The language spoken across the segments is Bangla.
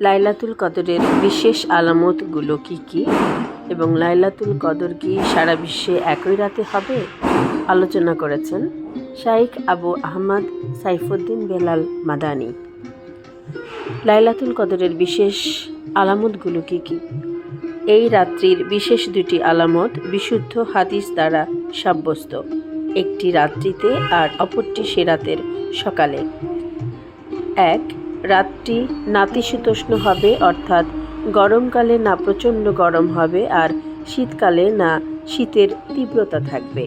লাইলাতুল কদরের বিশেষ আলামতগুলো কি কি? এবং লাইলাতুল কদর কি সারা বিশ্বে একই রাতে হবে? আলোচনা করেছেন শাইখ আবু আহমদ সাইফুদ্দিন বেলাল মাদানি। লাইলাতুল কদরের বিশেষ আলামতগুলো কি কি? এই রাত্রির বিশেষ দুটি আলামত বিশুদ্ধ হাদিস দ্বারা সাব্যস্ত। একটি রাত্রিতে আর অপরটি সে রাতের সকালে। এক রাতটি নাতিশীতোষ্ণ হবে, অর্থাৎ গরমকালে না প্রচণ্ড গরম হবে আর শীতকালে না শীতের তীব্রতা থাকবে।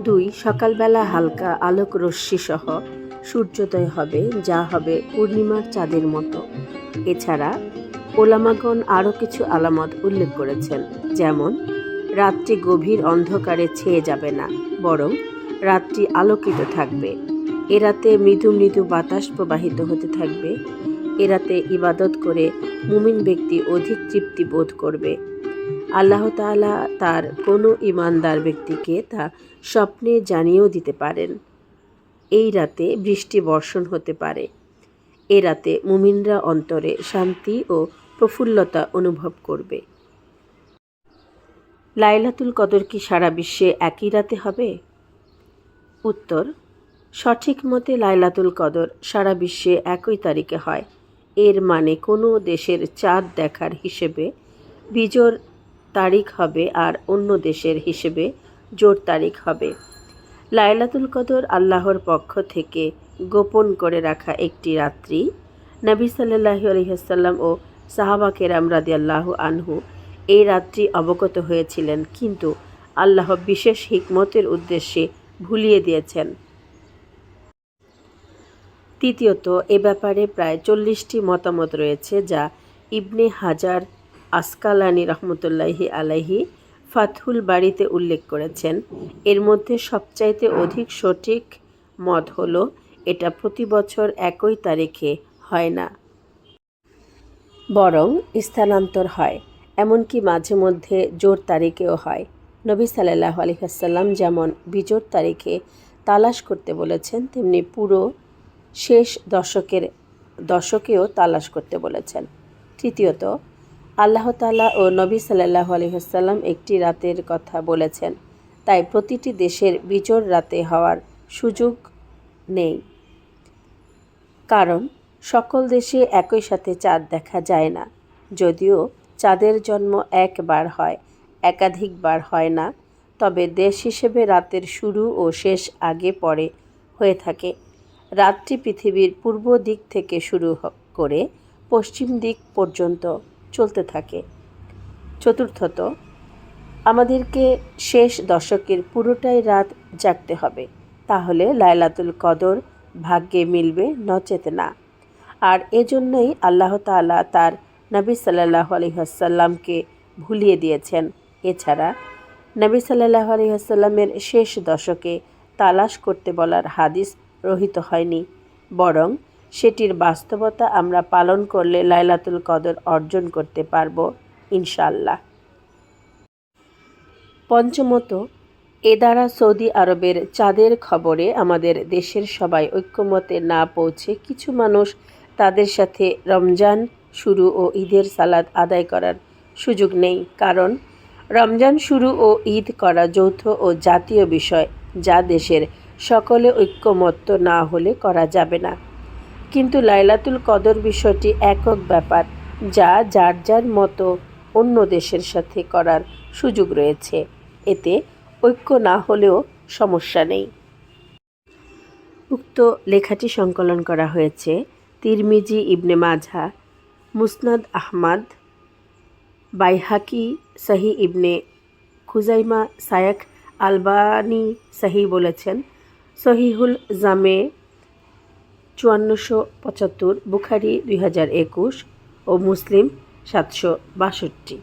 দুই, সকালবেলা হালকা আলোক রশ্মি সহ সূর্যোদয় হবে, যা হবে পূর্ণিমার চাঁদের মতো। এছাড়া ওলামাগণ আরও কিছু আলামত উল্লেখ করেছেন, যেমন, রাত্রি গভীর অন্ধকারে ছেয়ে যাবে না, বরং রাত্রি আলোকিত থাকবে। এ রাতে মৃদু মৃদু বাতাস প্রবাহিত হতে থাকবে। এ রাতে ইবাদত করে মুমিন ব্যক্তি অধিক তৃপ্তি বোধ করবে। আল্লাহ তাআলা তার কোনো ইমানদার ব্যক্তিকে তা স্বপ্নে জানিয়েও দিতে পারেন। এই রাতে বৃষ্টি বর্ষণ হতে পারে। এ রাতে মুমিনরা অন্তরে শান্তি ও প্রফুল্লতা অনুভব করবে। লাইলাতুল কদর কি সারা বিশ্বে একই রাতে হবে? উত্তর সঠিক মতে লাইলাতুল কদর সারা বিশ্বে একই তারিখে হয়। এর মানে কোনো দেশের চাঁদ দেখার হিসেবে বিজোর তারিখ হবে আর অন্য দেশের হিসেবে জোর তারিখ হবে। লাইলাতুল কদর আল্লাহর পক্ষ থেকে গোপন করে রাখা একটি রাত্রি নবী সাল্লাহ আলহিহাসাল্লাম ও সাহাবা কেরাম রাদি আল্লাহ আনহু এই রাত্রি অবগত হয়েছিলেন, কিন্তু আল্লাহ বিশেষ হিকমতের উদ্দেশ্যে ভুলিয়ে দিয়েছেন। তৃতীয়ত, এ ব্যাপারে প্রায় চল্লিশটি মতামত রয়েছে যা ইবনে হাজার আসকালানি রহমতুল্লাহি আলাহি ফাতহুল বাড়িতে উল্লেখ করেছেন। এর মধ্যে সবচাইতে অধিক সঠিক মত হল, এটা প্রতি বছর একই তারিখে হয় না। বরং স্থানান্তর হয়, এমনকি মাঝে মধ্যে জোর তারিখেও হয়। নবী সাল্লাহ আলহিহাসাল্লাম যেমন বিজোর তারিখে তালাশ করতে বলেছেন, তেমনি পুরো শেষ দশকের, দশকেও তালাশ করতে বলেছেন। তৃতীয়ত, আল্লাহ তালা ও নবী সাল্লাহ আলহিহাসাল্লাম একটি রাতের কথা বলেছেন। তাই প্রতিটি দেশের বিচর রাতে হওয়ার সুযোগ নেই। কারণ, সকল দেশে একই সাথে চাঁদ দেখা যায় না। যদিও চাঁদের জন্ম একবার হয়, একাধিকবার হয় না, তবে দেশ হিসেবে রাতের শুরু ও শেষ আগে পরে হয়ে থাকে। রাতটি পৃথিবীর পূর্ব দিক থেকে শুরু করে পশ্চিম দিক পর্যন্ত চলতে থাকে। চতুর্থত, আমাদেরকে শেষ দশকের পুরোটাই রাত জাগতে হবে। তাহলে লায়লাতুল কদর ভাগ্যে মিলবে নচেত না। আর এজন্যই আল্লাহ তালা তার নবী সাল্লাহ আলহিহাসাল্লামকে ভুলিয়ে দিয়েছেন। এছাড়া নবী সাল্লাহ আলহিহাসাল্লামের শেষ দশকে তালাশ করতে বলার হাদিস রহিত হয়নি। বরং সেটির বাস্তবতা আমরা পালন করলে লাইলাতুল কদর অর্জন করতে পারব ইনশাল্লাহ পঞ্চমত, এ দ্বারা সৌদি আরবের চাঁদের খবরে আমাদের দেশের সবাই ঐক্যমতে না পৌঁছে কিছু মানুষ তাদের সাথে রমজান শুরু ও ঈদের সালাদ আদায় করার সুযোগ নেই। কারণ, রমজান শুরু ও ঈদ করা যৌথ ও জাতীয় বিষয় যা দেশের সকলে ঐক্যমত্য না হলে করা যাবে না। কিন্তু লাইলাতুল কদর বিষয়টি একক ব্যাপার, যা যার যার মতো অন্য দেশের সাথে করার সুযোগ রয়েছে। এতে ঐক্য না হলেও সমস্যা নেই। উক্ত লেখাটি সংকলন করা হয়েছে তিরমিজি ইবনে মাঝা মুসনাদ আহমাদ, বাইহাকি সাহি ইবনে খুজাইমা সায়াক আলবানি সাহি বলেছেন। সহিহুল জামে চুয়ান্নশো পঁচাত্তর বুখারি দুই হাজার একুশ ও মুসলিম সাতশো বাষট্টি।